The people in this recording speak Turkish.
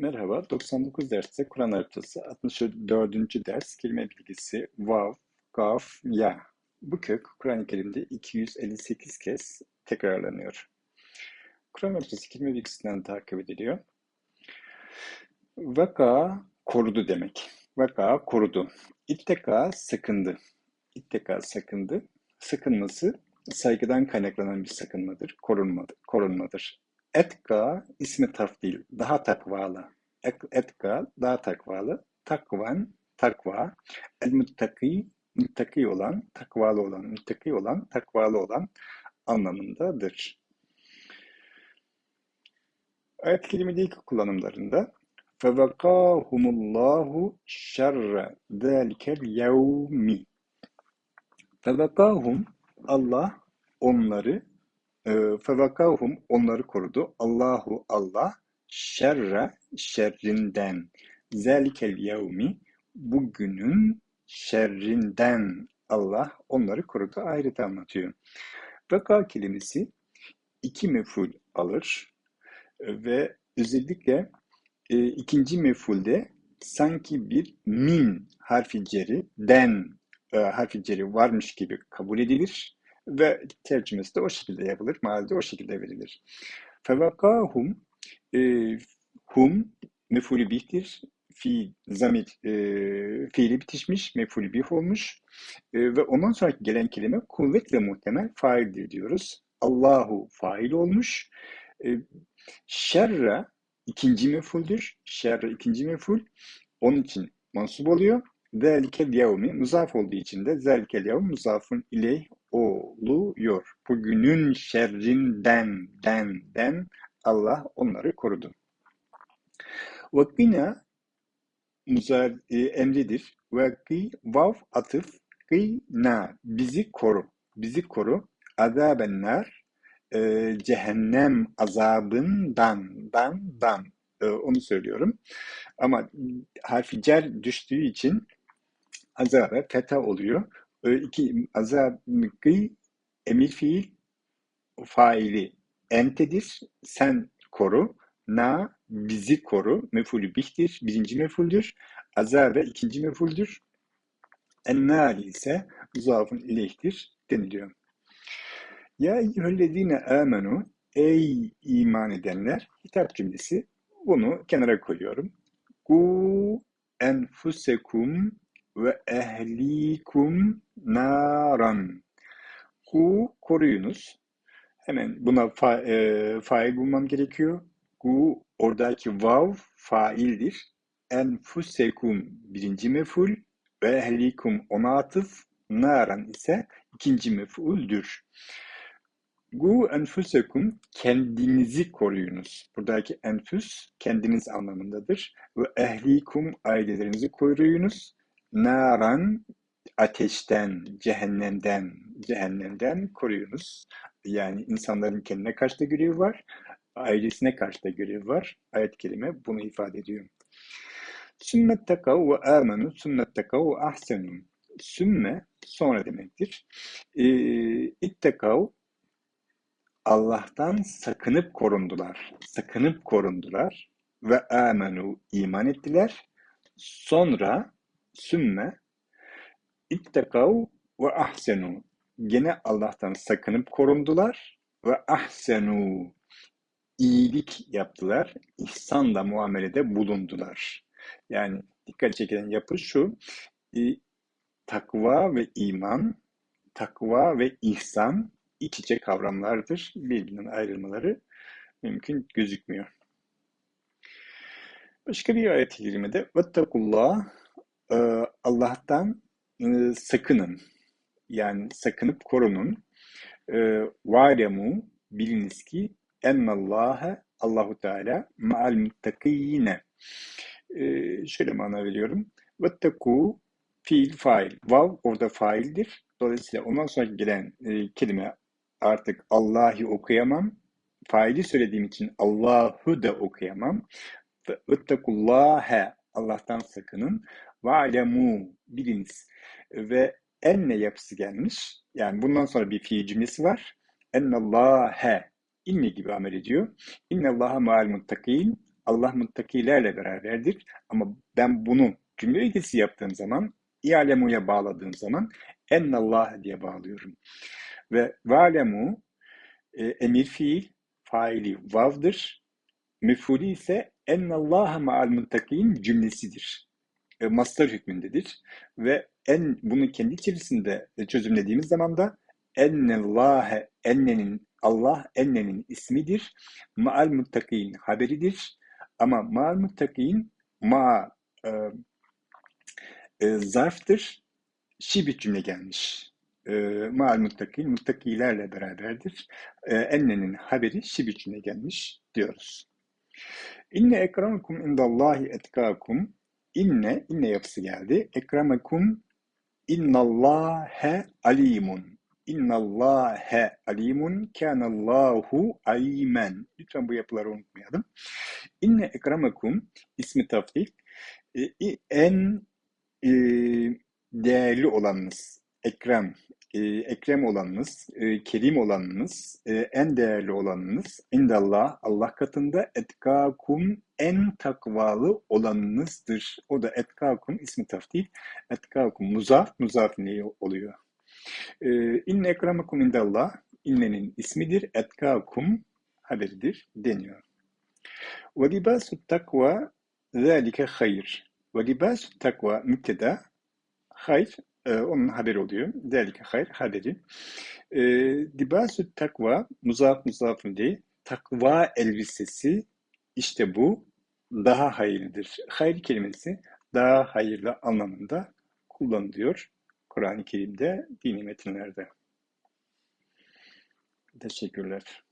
Merhaba, 99 derste Kur'an haritası 64. ders kelime bilgisi vav, gaf, ya. Bu kök Kur'an-ı Kerim'de 258 kez tekrarlanıyor. Kur'an haritası kelime bilgisinden takip ediliyor. Vaka korudu demek. Vaka korudu. İtteka sakındı. İtteka sakındı. Sakınması saygıdan kaynaklanan bir sakınmadır, korunmadır. korunmadır. Etka ismi tafdil, daha takvalı. Etka, daha takvalı. Takvan, takva. El müttaki, müttaki olan, takvalı olan, müttaki olan, takvalı olan anlamındadır. Ayet kelimedeki kullanımlarında fevekâhumullahu şerre zâlikel yevmi fevekâhum Allah onları fevakahum onları korudu. Allahu Allah şerre şerrinden zelikel yevmi bugünün şerrinden Allah onları korudu. Ayrıca anlatıyor. Vaka kelimesi iki meful alır ve özellikle e, ikinci mefulde sanki bir min harfi ceri, den e, harfi ceri varmış gibi kabul edilir ve tercümesi de o şekilde yapılır. Maal de o şekilde verilir. Fevakahum e, hum mefulü bihtir. Fi zamir e, fiili bitişmiş, mefulü bih olmuş. E, ve ondan sonra gelen kelime kuvvetle muhtemel faildir diyoruz. Allahu fail olmuş. E, şerre ikinci mefuldür. Şerre ikinci meful. Onun için mansup oluyor. Zelikel yevmi muzaf olduğu için de zelikel yevm muzafun ileyh oluyor. Bugünün şerrinden, den, den Allah onları korudu. Vakina muzar e, emridir. Vaki vav atıf na bizi koru. Bizi koru. Azabenler e, cehennem azabından dan dan e, onu söylüyorum. Ama harfi cer düştüğü için azabe feta oluyor. İki azabı emir fiil faili entedir. Sen koru. Na bizi koru. Mefulü bihtir. Birinci mefuldür. Azabe ikinci mefuldür. Ennâri ise muzafın ileyhtir deniliyor. Ya eyyühellezine amenu ey iman edenler hitap cümlesi bunu kenara koyuyorum. Ku enfusekum ve ehlikum naran. Ku koruyunuz. Hemen buna fa, e, fail bulmam gerekiyor. Ku oradaki vav faildir. Enfusekum birinci meful ve ehlikum ona atıf. Naran ise ikinci mefuldür. Gu enfusekum kendinizi koruyunuz. Buradaki enfüs kendiniz anlamındadır. Ve ehlikum ailelerinizi koruyunuz naran ateşten, cehennemden, cehennemden koruyunuz. Yani insanların kendine karşı da görevi var, ailesine karşı da görevi var. Ayet kelime bunu ifade ediyor. Sümmet tekav ve amenu, sümmet tekav ve ahsenu. Sümme sonra demektir. E, ittekav Allah'tan sakınıp korundular. Sakınıp korundular ve amenu iman ettiler. Sonra Sümme ittekav ve ahsenu. Gene Allah'tan sakınıp korundular ve ahsenu. iyilik yaptılar. İhsanla muamelede bulundular. Yani dikkat çekilen yapı şu. E, takva ve iman, takva ve ihsan iç içe kavramlardır. Birbirinden ayrılmaları mümkün gözükmüyor. Başka bir ayet-i kerimede وَاتَّقُوا ee, Allah'tan e, sakının. Yani sakınıp korunun. E, Varemu biliniz ki ennallâhe Allahu Teala ma'al muttakîne. E, şöyle mana veriyorum. Vettekû fiil fail. Vav orada faildir. Dolayısıyla ondan sonra gelen e, kelime artık Allah'ı okuyamam. Faili söylediğim için Allah'ı da okuyamam. Vettekullâhe Allah'tan sakının. Va'lemu biliniz. Ve enne yapısı gelmiş. Yani bundan sonra bir fiil cümlesi var. Ennallâhe inne gibi amel ediyor. İnnallâhe ma'al muttakin. Allah muttakilerle beraberdir. Ama ben bunu cümle ilgisi yaptığım zaman, i'alemu'ya bağladığım zaman ennallah diye bağlıyorum. Ve valemu e, emir fiil, faili vav'dır. Mef'ulü ise ennallaha ma'al muttakin cümlesidir. E, mastar hükmündedir. Ve en bunu kendi içerisinde çözümlediğimiz zaman da ennallâhe ennenin Allah ennenin ismidir. Ma'al muttakin haberidir. Ama ma'al muttakin ma e, e, zarftır. Şibit cümle gelmiş. E, ma'al muttakin muttakilerle beraberdir. E, ennenin haberi şibit cümle gelmiş diyoruz. İnne ekremekum indallahi etkâkum İnne, inne yapısı geldi. Ekremekum innallâhe alimun. İnnallâhe alimun kânallâhu alimen. Lütfen bu yapıları unutmayalım. İnne ekremekum ismi tafdil e, en e, değerli olanınız. Ekrem, e, ekrem olanınız, e, kerim olanınız, e, en değerli olanınız, indallah, Allah katında etkakum en takvalı olanınızdır. O da etkakum ismi taftil. Etkakum muzaf, muzaf ne oluyor? E, inne ekramakum indallah, innenin ismidir, etkakum haberidir deniyor. Ve libasu takva zâlike hayır. Ve libasu takva müpteda, hayır e, onun haberi oluyor. Delike hayır haberi. E, Dibasü takva muzaf muzafın değil. Takva elbisesi işte bu daha hayırlıdır. Hayır kelimesi daha hayırlı anlamında kullanılıyor. Kur'an-ı Kerim'de, dini metinlerde. Teşekkürler.